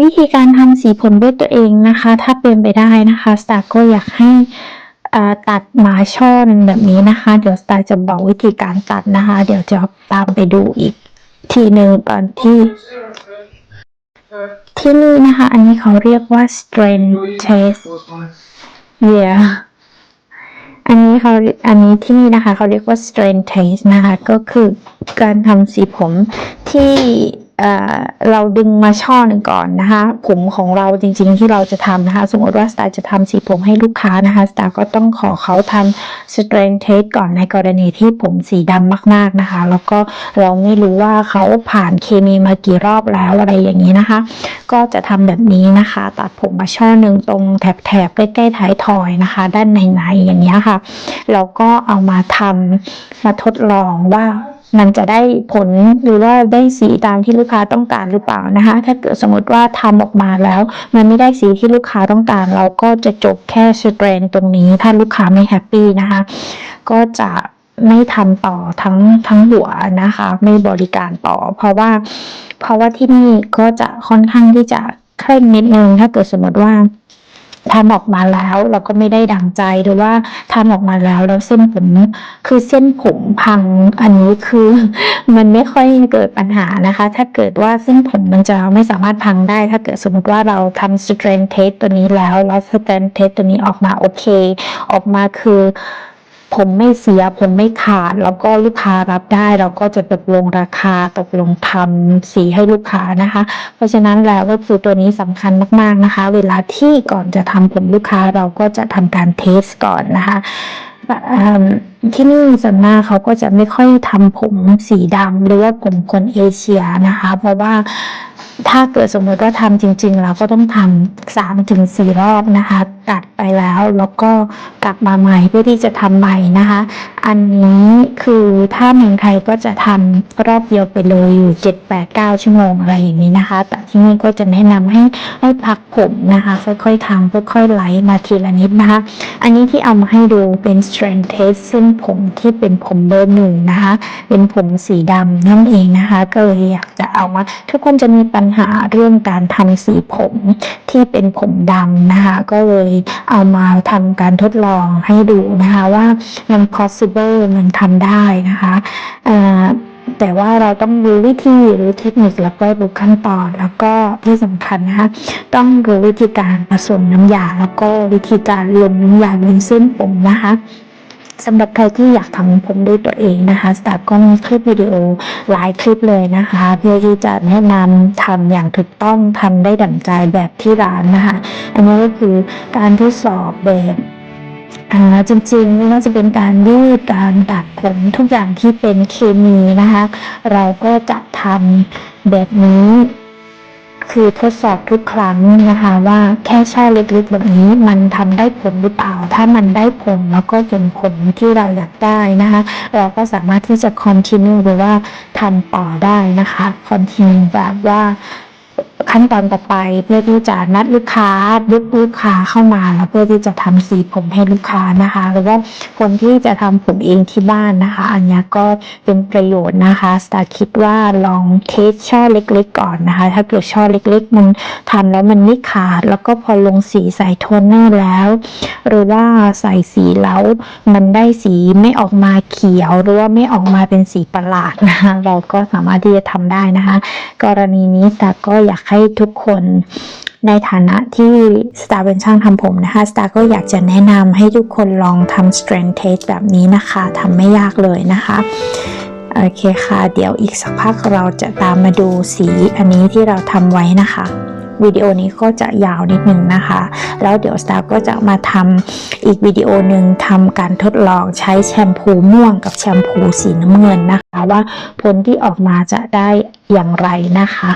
วิธีการทำสีผมด้วยตัวเองนะคะ ถ้าเป็นไปได้นะคะสตาร์ก็อยากให้ตัดหมาช่อนแบบนี้นะคะ เดี๋ยวสตาร์จะบอกวิธีการตัดนะคะ เดี๋ยวจะตามไปดูอีกทีหนึ่งก่อนที่ ที่นี่นะคะ อันนี้เขาเรียกว่า strain test yeah อันนี้เขาอันนี้ที่นี่นะคะ เขาเรียกว่า strain test นะคะ ก็คือการทำสีผมที่ เราดึงมาช่อหนึ่งก่อนนะคะผมของเราจริงๆที่เราจะทำนะคะ สมมติว่าสตาร์จะทำสีผมให้ลูกค้านะคะสตาร์ก็ต้องขอเขาทำ strain test ก่อนในกรณีที่ผมสีดำมากๆนะคะ แล้วก็เราไม่รู้ว่าเขาผ่านเคมีมากี่รอบแล้วอะไรอย่างนี้นะคะ ก็จะทำแบบนี้นะคะ ตัดผมมาช่อหนึ่งตรงแถบๆใกล้ๆท้ายทอยนะคะ ด้านในๆอย่างเงี้ค่ะแล้วก็เอามาทำมาทดลองว่า มันจะได้ผลหรือว่าได้สีตามที่ลูกค้าต้องการหรือเปล่านะคะ ถ้าเกิดสมมติว่าทำออกมาแล้ว มันไม่ได้สีที่ลูกค้าต้องการ เราก็จะจบแค่สเตรนตรงนี้ ถ้าลูกค้าไม่แฮปปี้นะคะ ก็จะไม่ทำต่อทั้งทั้งหัวนะคะ ไม่บริการต่อ เพราะว่า เพราะว่าที่นี่ก็จะค่อนข้างที่จะเคร่งนิดนึงถ้าเกิดสมมติว่า ทำออกมาแล้วเราก็ไม่ได้ดังใจหรือว่าทำออกมาแล้วแล้วเส้นผมคือเส้นผมพังอันนี้คือมันไม่ค่อยเกิดปัญหานะคะ ถ้าเกิดว่าเส้นผมมันจะไม่สามารถพังได้ ถ้าเกิดสมมติว่าเราทำสเตรนเทสตัวนี้แล้วแล้วสเตรนเทสตัวนี้ออกมาโอเค ออกมาคือ ผมไม่เสียผมไม่ขาด แล้วก็ลูกค้ารับได้ เราก็จะตกลงราคาตกลงทำสีให้ลูกค้านะคะ เพราะฉะนั้นแล้วก็คือตัวนี้สำคัญมากๆนะคะ เวลาที่ก่อนจะทำผมลูกค้าเราก็จะทำการเทสก่อนนะคะที่นี่ส่วนมากเขาก็จะไม่ค่อยทำผมสีดำหรือว่าผมคนเอเชียนะคะ เพราะว่า ถ้าเกิดสมมติว่าทำจริง ๆ เราก็ต้องทำสามถึงสี่รอบนะคะ ตัดไปแล้วแล้วก็กลับมาใหม่เพื่อที่จะทำใหม่นะคะ อันนี้คือถ้าเมืองไทยก็จะทำรอบเดียวไปเลยอยู่เจ็ดแปดเก้าชั่วโมงอะไรอย่างนี้นะคะ แต่ที่นี่ก็จะแนะนำให้ให้พักผมนะคะ ค่อยๆทำค่อยๆไล่มาทีละนิดนะคะ อันนี้ที่เอามาให้ดูเป็น strength test เส้นผมที่เป็นผมเบอร์หนึ่งนะคะ เป็นผมสีดำนั่นเองนะคะ ก็เลยอยากจะเอามา ทุกคนจะมีปัญหาเรื่องการทำสีผมที่เป็นผมดำนะคะ ก็เลยเอามาทำการทดลองให้ดูนะคะว่ามัน possible มันทำได้นะคะแต่ว่าเราต้องรู้วิธีรู้เทคนิคแล้วก็รู้ขั้นตอน แล้วก็ที่สำคัญนะคะต้องรู้วิธีการผสมน้ำยา แล้วก็วิธีการลงน้ำยาบนเส้นผมนะคะสำหรับใครที่อยากทำผมด้วยตัวเองนะคะสตาร์ก็มีคลิปวิดีโอหลายคลิปเลยนะคะ เพื่อที่จะแนะนำทำอย่างถูกต้องทำได้ดั่งใจแบบที่ร้านนะคะ อันนี้ก็คือการทดสอบแบบ จริงๆไม่ว่าจะเป็นการยืดการตัดผมทุกอย่างที่เป็นเคมีนะคะ เราก็จะทำแบบนี้คือทดสอบทุกครั้งนะคะว่าแค่ช่อเล็กๆแบบนี้มันทำได้ผลหรือเปล่า ถ้ามันได้ผลแล้วก็เป็นผลที่เราอยากได้นะคะ เราก็สามารถที่จะ continue หรือว่าทำต่อได้นะคะ continue แบบว่า ขั้นตอนต่อไปเพื่อที่จะนัดลูกค้าดึกลูกค้าเข้ามาแล้วเพื่อที่จะทำสีผมให้ลูกค้านะคะหรือว่าคนที่จะทำผมเองที่บ้านนะคะ อันนี้ก็เป็นประโยชน์นะคะสตาร์คิดว่าลองเทสช่อเล็ก ๆ ก่อนนะคะ ถ้าเกิดช่อเล็ก ๆ มันทำแล้วมันไม่ขาด แล้วก็พอลงสีใส่โทนเนอร์แล้ว หรือว่าใส่สีแล้วมันได้สีไม่ออกมาเขียวหรือว่าไม่ออกมาเป็นสีประหลาดนะคะเราก็สามารถที่จะทำได้นะคะ กรณีนี้สตาก็อยากให้ทุกคนในฐานะที่สตาร์เป็นช่างทำผมนะคะสตาร์ก็อยากจะแนะนำให้ทุกคนลองทำ strength test แบบนี้นะคะทำไม่ยากเลยนะคะ โอเคค่ะ เดี๋ยวอีกสักพักเราจะตามมาดูสีอันนี้ที่เราทำไว้นะคะวิดีโอนี้ก็จะยาวนิดนึงนะคะ แล้วเดี๋ยวสตาร์ก็จะมาทำอีกวิดีโอหนึ่งทำการทดลองใช้แชมพูม่วงกับแชมพูสีน้ำเงินนะคะ ว่าผลที่ออกมาจะได้อย่างไรนะคะ